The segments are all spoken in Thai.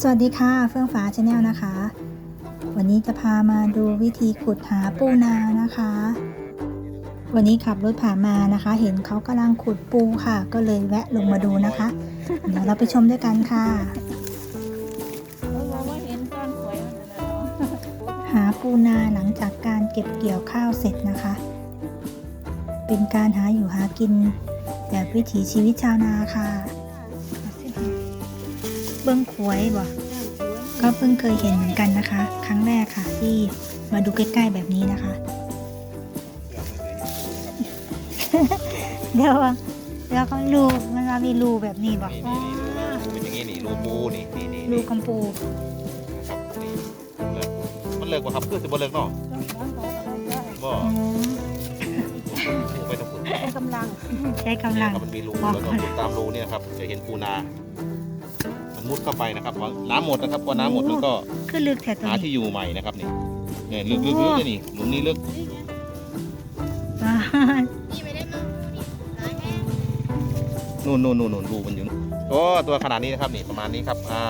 สวัสดีค่ะ เฟื่องฟ้าชาแนลนะคะ วันนี้จะพามาดูวิธีขุดหาปูนานะคะ วันนี้ขับรถผ่านมานะคะ เห็นเขากำลังขุดปูค่ะ ก็เลยแวะลงมาดูนะคะ เดี๋ยวเราไปชมด้วยกันค่ะ หาปูนาหลังจากการเก็บเกี่ยวข้าวเสร็จนะคะ เป็นการหาอยู่หากินแบบวิถีชีวิตชาวนาค่ะ เบิ้งขวยบ่ก็เพิ่งเคยเห็นเหมือนกันนะคะ ครั้งแรกค่ะ ที่มาดูใกล้ๆแบบนี้นะคะ เดี๋ยวเดี๋ยวเขารูมันเรามีรูแบบนี้บอกนี่นี่นี่รูเป็นอย่างงี้นี่รูปูนี่นี่นี่รูนี่กำปูครับนี่เลิกมันเลิกกว่าครับคือสิบ่เลิกเนาะบ่อืมปูไปตรงฝุ่นกำลังใช้กำลังครับมันมีรูบอกแล้วก็ขุดตามรูเนี่ยนะครับจะเห็นปูนา มันมุดเข้าไปนะครับพอน้ำหมดนะครับพอน้ำหมดมันก็คือลึกแถวตรงหาที่นี้อยู่ใหม่นะครับนี่เนี่ยลึกๆลึกๆเลยนี่หลุมนี้ลึกอ่านู่นนู่นนู่นนู่นรูมันอยู่โอ้ตัวขนาดนี้นะครับนี่ประมาณนี้ครับอ่า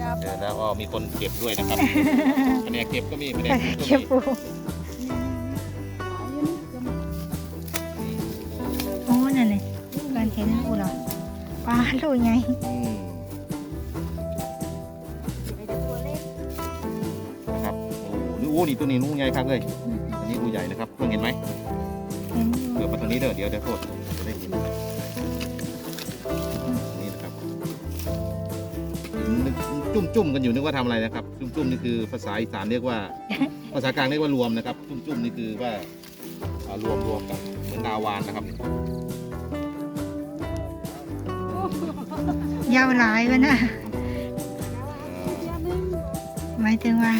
จับเดี๋ยวแล้วก็มีคนเก็บด้วยนะครับแผนกเก็บก็มีแผนกขุดก็เก็บมีปูโอ้นั่นเลยการเห็นปูเหรอปลาลูกไง อืม อ้โหนี่โอ้นี่ตัวนี้ลูกใหญ่ครับเลยอันนี้รูใหญ่นะครับเพิ่งเห็นไหมเห็นเกิดมาตรงนี้เด้อเดี๋ยวเดี๋ยวโทษจะได้เห็นนี่นะครับนึกจุ่มจุ่มๆกันอยู่นึกว่าทำอะไรนะครับ จุ่มจุ่มๆนี่คือภาษาอีสานเรียกว่า ภาษากลางเรียกว่ารวมนะครับ จุ่มจุ่มๆนี่คือว่าอ่ารวมรวมกันเหมือนดาวานนะครับยาวหลายวะนะเอ่อหมายถึงว่า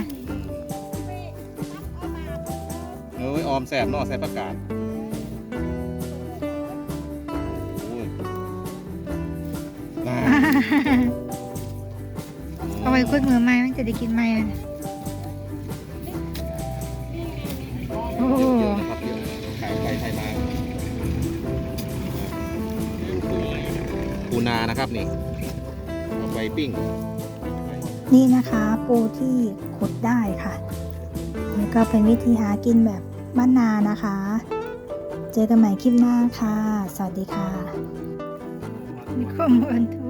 ออไว้ออมแสบเนอแสบประกาศโอ้ยน่าเอาไว้คุดมือไม้มันจะได้กินไม้อะโอ้เยอะๆนะครับเยอะขายไปไทยมาปูนานะครับนี่เอาไปปิ้ง นี่นะคะ ปูที่ขุดได้ค่ะ นี่ก็เป็นวิธีหากินแบบ บ้านนานะคะ เจอกันใหม่คลิปหน้าค่ะ สวัสดีค่ะมีข้อมูลทุ